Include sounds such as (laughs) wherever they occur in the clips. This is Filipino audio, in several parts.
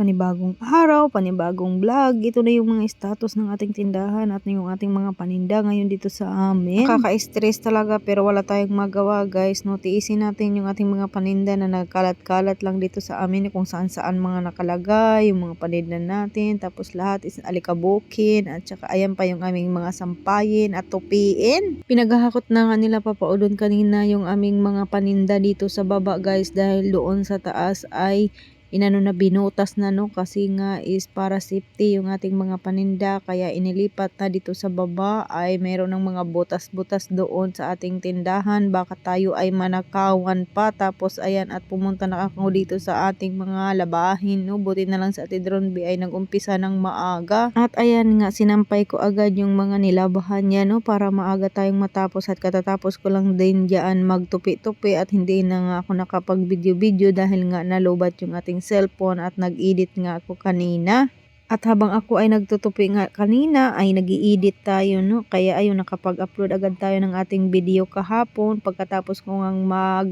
panibagong araw, panibagong vlog. Ito na yung mga status ng ating tindahan at yung ating mga paninda ngayon dito sa amin. Nakaka-stress talaga pero wala tayong magawa guys. No, tiisin natin yung ating mga paninda na nagkalat-kalat lang dito sa amin kung saan-saan mga nakalagay, yung mga paninda natin. Tapos lahat is alikabukin at saka ayan pa yung aming mga sampayin at tupiin. Pinaghahakot na nga nila papaudon kanina yung aming mga paninda dito sa baba guys dahil doon sa taas ay inano na binutas na no? Kasi nga is para safety yung ating mga paninda. Kaya inilipat na dito sa baba. Ay meron ng mga butas-butas doon sa ating tindahan. Baka tayo ay manakawan pa. Tapos ayan at pumunta na ako dito sa ating mga labahin no? Buti na lang sa Ate Dronby ay nagumpisa ng maaga. At ayan nga sinampay ko agad yung mga nilabahan niya no? Para maaga tayong matapos. At katatapos ko lang din diyan magtupi-tupi. At hindi na nga ako nakapag video-video dahil nga nalobat yung ating cellphone at nag-edit nga ako kanina. At habang ako ay nagtutupi nga kanina ay nag edit tayo no. Kaya ayun nakapag-upload agad tayo ng ating video kahapon. Pagkatapos ko ngang mag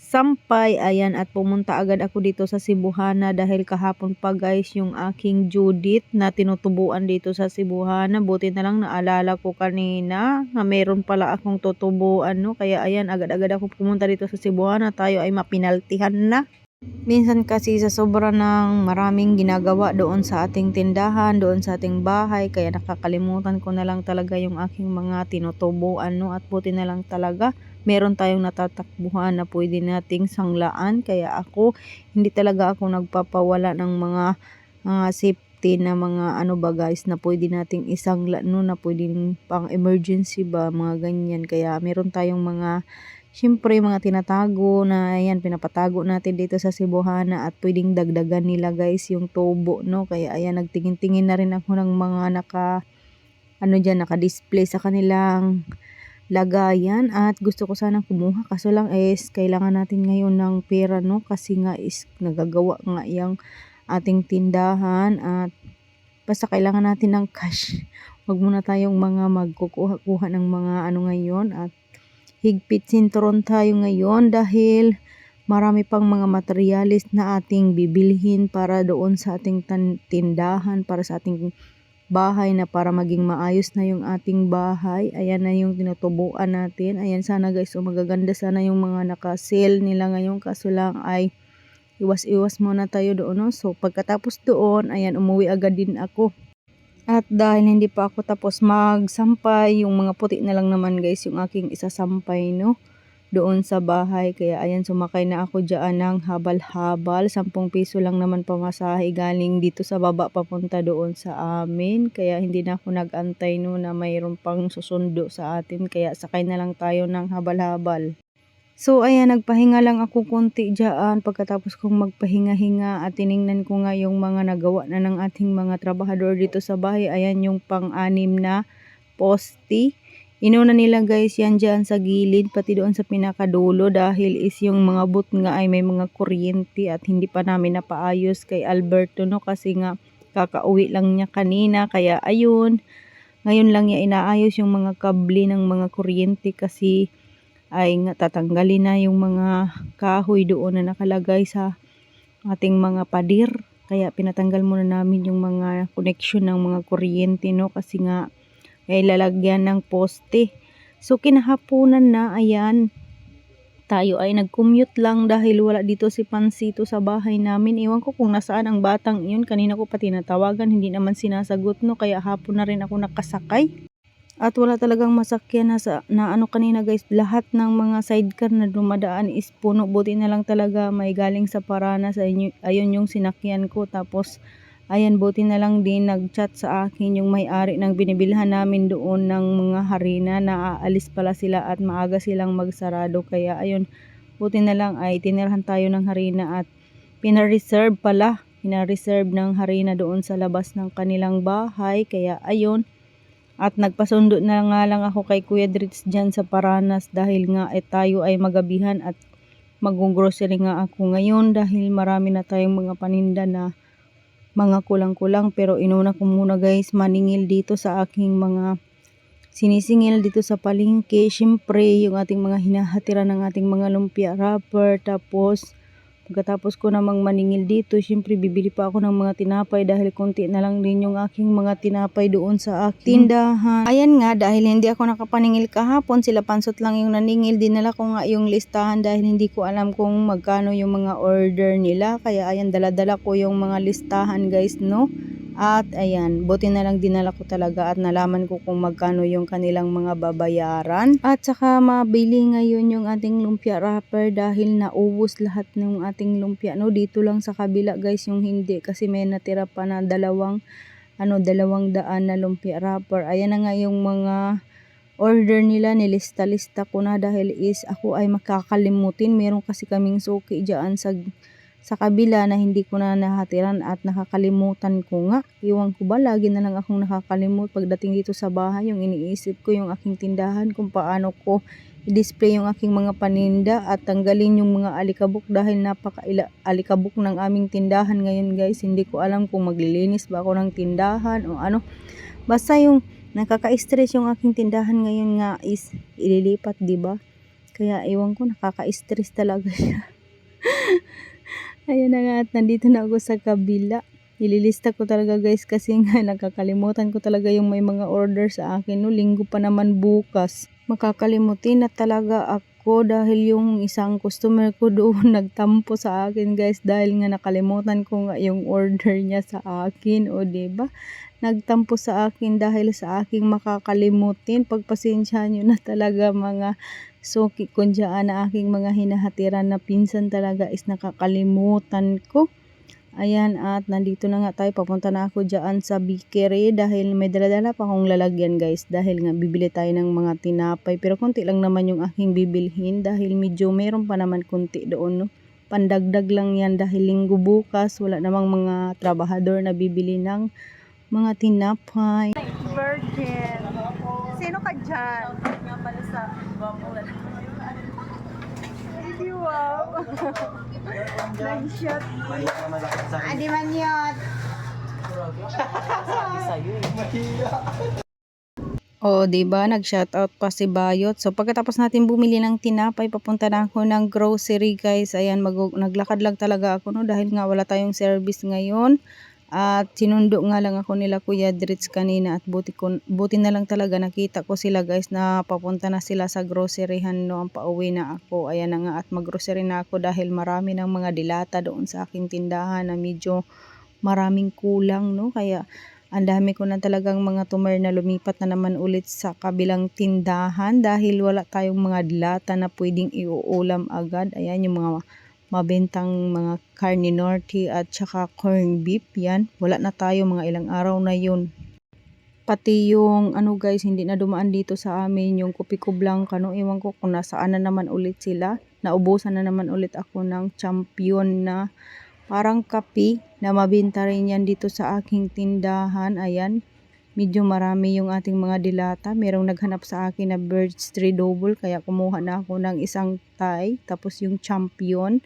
sampay ayan at pumunta agad ako dito sa Cebuhana dahil kahapon pa guys yung aking Judith na tinutubuan dito sa Cebuhana. Buti na lang naalala ko kanina na meron pala akong tutubuan no? Kaya ayan agad-agad ako pumunta dito sa Cebuhana. Tayo ay mapinaltihan na Minsan kasi sa sobra ng maraming ginagawa doon sa ating tindahan, doon sa ating bahay, kaya nakakalimutan ko na lang talaga yung aking mga tinutubuan no? At buti na lang talaga meron tayong natatakbuhan na pwede nating sanglaan. Kaya ako hindi talaga ako nagpapawala ng mga mga safety na mga ano ba guys na pwede nating isangla no? Na pwedeng pang emergency ba mga ganyan. Kaya meron tayong mga Siyempre, mga tinatago na ayan, pinapatago natin dito sa Cebuhana at pwedeng dagdagan nila guys yung tubo, no? Kaya ayan, nagtingin-tingin na rin ako ng mga naka, ano dyan, naka-display sa kanilang lagayan. At gusto ko sanang kumuha. Kaso lang is kailangan natin ngayon ng pera no? Kasi nga is nagagawa nga yung ating tindahan at basta kailangan natin ng cash. Wag muna tayong mga magkukuha-kuha ng mga ano ngayon at higpit sinturon tayo ngayon dahil marami pang mga materialis na ating bibilhin para doon sa ating tindahan, para sa ating bahay na para maging maayos na yung ating bahay. Ayan na yung tinutubuan natin. Ayan sana guys, so magaganda sana yung mga naka-sale nila ngayon kaso lang ay iwas-iwas muna tayo doon. No? So pagkatapos doon, ayan umuwi agad din ako. At dahil hindi pa ako tapos magsampay, yung mga puti na lang naman guys, yung aking isasampay, no? Doon sa bahay. Kaya ayan, sumakay na ako dyan ng habal-habal. 10 piso lang naman pamasahe galing dito sa baba papunta doon sa amin. Kaya hindi na ako nag-antay no na mayroon pang susundo sa atin. Kaya sakay na lang tayo ng habal-habal. So ayan, nagpahinga lang ako konti dyan pagkatapos kong magpahinga-hinga at tiningnan ko nga yung mga nagawa na ng ating mga trabahador dito sa bahay. Ayan yung pang-anim na posti. Inuna nila guys yan dyan sa gilid pati doon sa pinakadulo dahil is yung mga boot nga ay may mga kuryente at hindi pa namin napaayos kay Alberto no kasi nga kakauwi lang niya kanina kaya ayun ngayon lang niya inaayos yung mga kable ng mga kuryente kasi ay tatanggalin na yung mga kahoy doon na nakalagay sa ating mga padir. Kaya pinatanggal muna namin yung mga connection ng mga kuryente no kasi nga ay lalagyan ng poste. So kinahaponan na ayan tayo ay nag-commute lang dahil wala dito si Pansito sa bahay namin. Iwan ko kung nasaan ang batang iyon. Kanina ko pati natawagan, hindi naman sinasagot no. Kaya hapon na rin ako nakasakay. At wala talagang masakyan na, sa, na ano kanina guys, lahat ng mga sidecar na dumadaan is puno. Buti na lang talaga may galing sa Parana sa inyo. Ayun yung sinakyan ko. Tapos, ayan, buti na lang din nag-chat sa akin yung may-ari ng binibilhan namin doon ng mga harina na aalis pala sila at maaga silang magsarado. Kaya ayun, buti na lang ay tinirhan tayo ng harina at pinareserve pala. Pinareserve ng harina doon sa labas ng kanilang bahay. Kaya ayun, At nagpasundo na nga lang ako kay Kuya Dritz dyan sa Paranas dahil nga eh, tayo ay magabihan at mag-grocery nga ako ngayon dahil marami na tayong mga paninda na mga kulang-kulang pero inuna ko muna guys maningil dito sa aking mga sinisingil dito sa palengke. Siyempre yung ating mga hinahatira ng ating mga lumpia wrapper tapos Pagkatapos ko namang maningil dito, syempre bibili pa ako ng mga tinapay dahil konti na lang din yung aking mga tinapay doon sa aking tindahan. Ayan nga, dahil hindi ako nakapaningil kahapon, sila pansot lang yung naningil, dinala ko nga yung listahan dahil hindi ko alam kung magkano yung mga order nila. Kaya ayan, dala-dala ko yung mga listahan guys, no? At ayan, buti na lang dinala ko talaga at nalaman ko kung magkano yung kanilang mga babayaran. At saka mabili ngayon yung ating lumpia wrapper dahil naubos lahat ng ating lumpia. No, dito lang sa kabila guys yung hindi kasi may natira pa na dalawang ano dalawang daan na lumpia wrapper. Ayan na nga yung mga order nila nilista-lista ko na dahil is ako ay makakalimutin. Meron kasi kaming suki dyan sa sa kabila na hindi ko na nahatiran at nakakalimutan ko nga. Iwan ko ba, lagi na lang akong nakakalimut pagdating dito sa bahay. Yung iniisip ko yung aking tindahan kung paano ko i-display yung aking mga paninda at tanggalin yung mga alikabok dahil napaka-alikabok ng aming tindahan ngayon guys. Hindi ko alam kung maglilinis ba ako ng tindahan o ano. Basta yung nakaka-stress yung aking tindahan ngayon nga is ililipat, 'di ba? Kaya iwan ko nakaka-stress talaga (laughs) siya. Ayan na nga at nandito na ako sa kabila. Nililista ko talaga guys kasi nga (laughs) nakakalimutan ko talaga yung may mga order sa akin. No, linggo pa naman bukas. Makakalimutin na talaga ako dahil yung isang customer ko (laughs) doon nagtampo sa akin guys dahil nga nakalimutan ko nga yung order niya sa akin o ba diba? Nagtampo sa akin dahil sa aking makakalimutin. Pagpasensya nyo na talaga mga suki ko dyan na aking mga hinahatiran na pinsan talaga is nakakalimutan ko. Ayan at nandito na nga tayo. Papunta na ako dyan sa bakery dahil may daladala pa akong lalagyan guys. Dahil nga bibili tayo ng mga tinapay. Pero konti lang naman yung aking bibilhin dahil medyo meron pa naman konti doon. No? Pandagdag lang yan dahil linggo bukas. Wala namang mga trabahador na bibili ng mga tinapay. Virgin. Sino ka dyan? Nga pala sa Hindi wow. (laughs) Nag-shot. Adi man yun. O, di ba Nag-shoutout pa si Bayot. So, pagkatapos natin bumili ng tinapay, papunta na ako ng grocery, guys. Ayan, mag naglakad lang talaga ako, no? Dahil nga wala tayong service ngayon. At sinundo nga lang ako nila Kuya Dritz kanina at buti, ko, buti na lang talaga nakita ko sila guys na papunta na sila sa groceryhan no ang pauwi na ako. Ayan na nga at maggrocery na ako dahil marami ng mga dilata doon sa aking tindahan na medyo maraming kulang no. Kaya ang dami ko na talagang mga tumer na lumipat na naman ulit sa kabilang tindahan dahil wala tayong mga dilata na pwedeng iuulam agad. Ayan yung mga mabentang mga carne norte at saka corn beef yan. Wala na tayo mga ilang araw na yun. Pati yung ano guys, hindi na dumaan dito sa amin yung Kupiko Blanca. No? Iwan ko kung nasaan na naman ulit sila. Naubusan na naman ulit ako ng champion na parang kapi na mabenta rin yan dito sa aking tindahan. Ayan, medyo marami yung ating mga dilata. Merong naghanap sa akin na birch tree double kaya kumuha na ako ng isang tie. Tapos yung champion.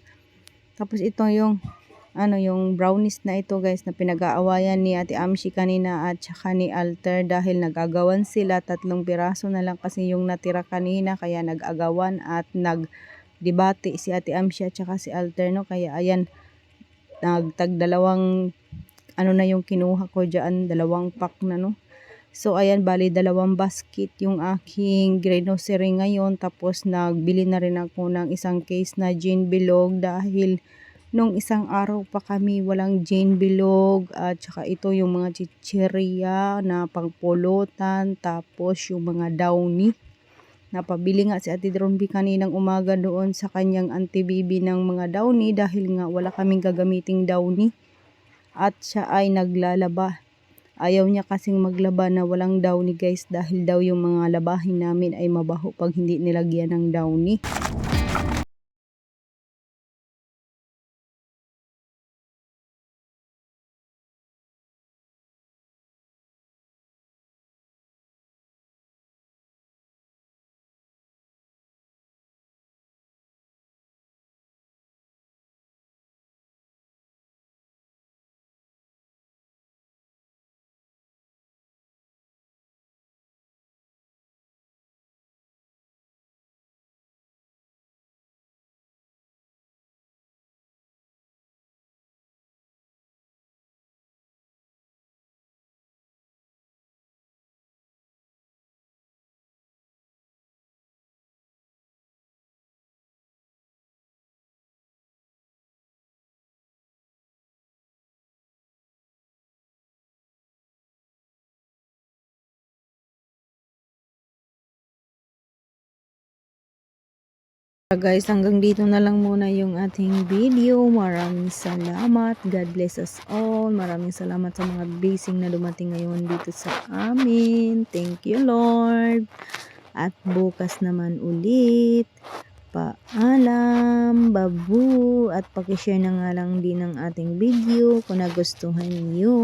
Tapos ito yung ano yung brownies na ito guys na pinag-aawayan ni Ate Amshi kanina at saka ni Alter dahil nag-agawan sila. Tatlong piraso na lang kasi yung natira kanina kaya nag-agawan at nag-debate si Ate Amshi at saka si Alter no? Kaya ayan nagtagdalawang ano na yung kinuha ko dyan dalawang pack na no So, ayan, bali dalawang basket yung aking grocery ngayon. Tapos, nagbili na rin ako ng isang case na gin bilog dahil nung isang araw pa kami walang gin bilog. At saka ito yung mga chicheria na pangpulutan. Tapos yung mga downy. Napabili nga si Ate Dronby kaninang umaga doon sa kanyang antibibi ng mga downy dahil nga wala kaming gagamiting downy. At siya ay naglalaba Ayaw niya kasing maglaba na walang downy guys dahil daw yung mga labahin namin ay mabaho pag hindi nilagyan ng downy. Guys, hanggang dito na lang muna yung ating video. Maraming salamat. God bless us all. Maraming salamat sa mga blessing na dumating ngayon dito sa amin. Thank you, Lord. At bukas naman ulit. Paalam, babu, at pakishare na nga lang din ang ating video kung nagustuhan niyo.